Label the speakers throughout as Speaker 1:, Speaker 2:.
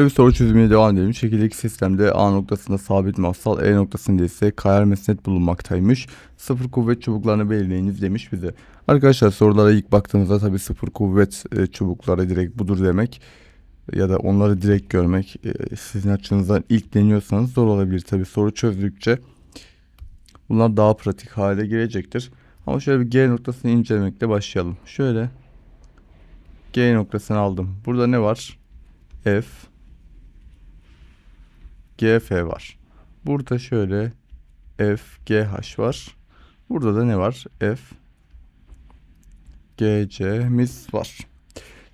Speaker 1: Bir soru çözümüne devam edelim. Şekildeki sistemde A noktasında sabit mafsal, E noktasında ise kayar mesnet bulunmaktaymış. Sıfır kuvvet çubuklarını belirleyiniz demiş bize. Arkadaşlar sorulara ilk baktığımızda tabi sıfır kuvvet e, çubukları direkt budur demek. Ya da onları direkt görmek e, sizin açınızdan ilk deniyorsanız zor olabilir. Tabi soru çözdükçe bunlar daha pratik hale gelecektir. Ama şöyle bir G noktasını incelemekle başlayalım. Şöyle G noktasını aldım. Burada ne var? F GF var. Burada şöyle FGH var. Burada da ne var? F GC'miz var.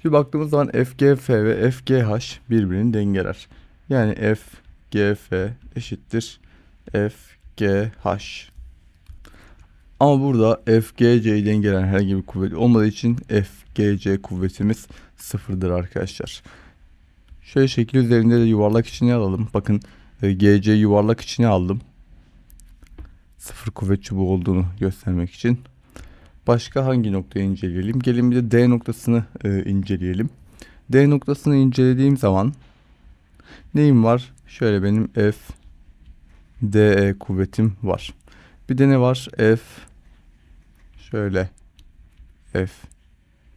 Speaker 1: Şimdi baktığımız zaman FGF ve FGH birbirini dengeler. Yani FGF eşittir FGH. Ama burada FGC'yi dengeleyen herhangi bir kuvvet olmadığı için FGC kuvvetimiz sıfırdır arkadaşlar. Şöyle şekil üzerinde de yuvarlak içine alalım. Bakın e, GC yuvarlak içine aldım. Sıfır kuvvet çubuğu olduğunu göstermek için. Başka hangi noktayı inceleyelim? Gelin bir de D noktasını e, inceleyelim. D noktasını incelediğim zaman neyim var? Şöyle benim F DE kuvvetim var. Bir de ne var? F şöyle F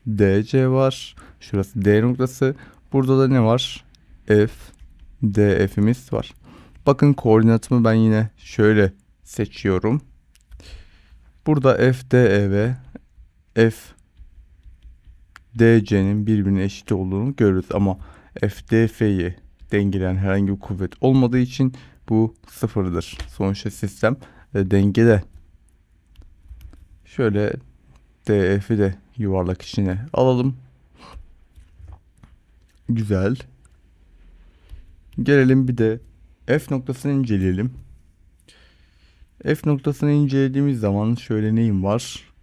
Speaker 1: DC var. Şurası D noktası. Burada da ne var? F, D, F'imiz var. Bakın koordinatımı ben yine şöyle seçiyorum. Burada F, D, E ve F, DC'nin birbirine eşit olduğunu görürüz. Ama F, D, F'yi dengeleyen herhangi bir kuvvet olmadığı için bu sıfırdır. Sonuçta sistem e, dengede. Şöyle DF'i de yuvarlak içine alalım. Güzel. Gelelim bir de F noktasını inceleyelim. F noktasını incelediğimiz zaman şöyle neyim var?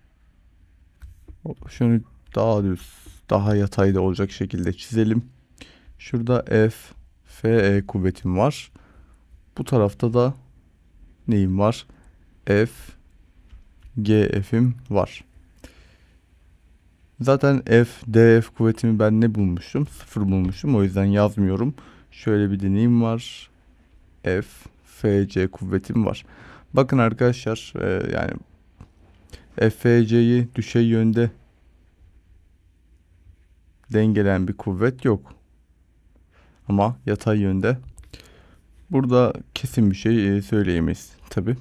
Speaker 1: Şunu daha düz, daha yatayda olacak şekilde çizelim. Şurada F, FE kuvvetim var. Bu tarafta da neyim var? F, GF'im var. Zaten F, DF kuvvetimi ben ne bulmuştum? Sıfır bulmuşum. O yüzden yazmıyorum. Şöyle bir deneyim var. F, FC kuvvetim var. Bakın arkadaşlar e, yani FC'yi düşey yönde dengeleyen bir kuvvet yok. Ama yatay yönde. Burada kesin bir şey e, söyleyemeyiz tabi.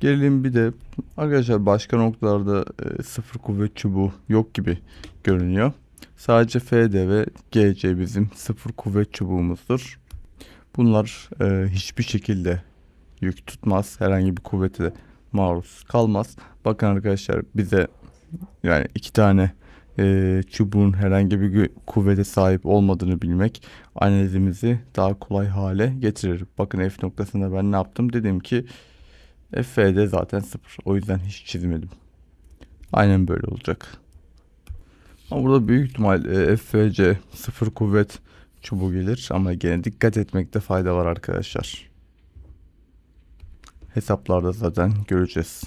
Speaker 1: Gelelim bir de arkadaşlar başka noktalarda e, sıfır kuvvet çubuğu yok gibi görünüyor. Sadece FD ve GC bizim sıfır kuvvet çubuğumuzdur. Bunlar e, hiçbir şekilde yük tutmaz. Herhangi bir kuvvete maruz kalmaz. Bakın arkadaşlar bize yani iki tane e, çubuğun herhangi bir kuvvete sahip olmadığını bilmek analizimizi daha kolay hale getirir. Bakın F noktasında ben ne yaptım? Dedim ki FD zaten sıfır. O yüzden hiç çizmedim. Aynen böyle olacak. Ama burada büyük ihtimal e, FC sıfır kuvvet çubuğu gelir. Ama gene dikkat etmekte fayda var arkadaşlar. Hesaplarda zaten göreceğiz.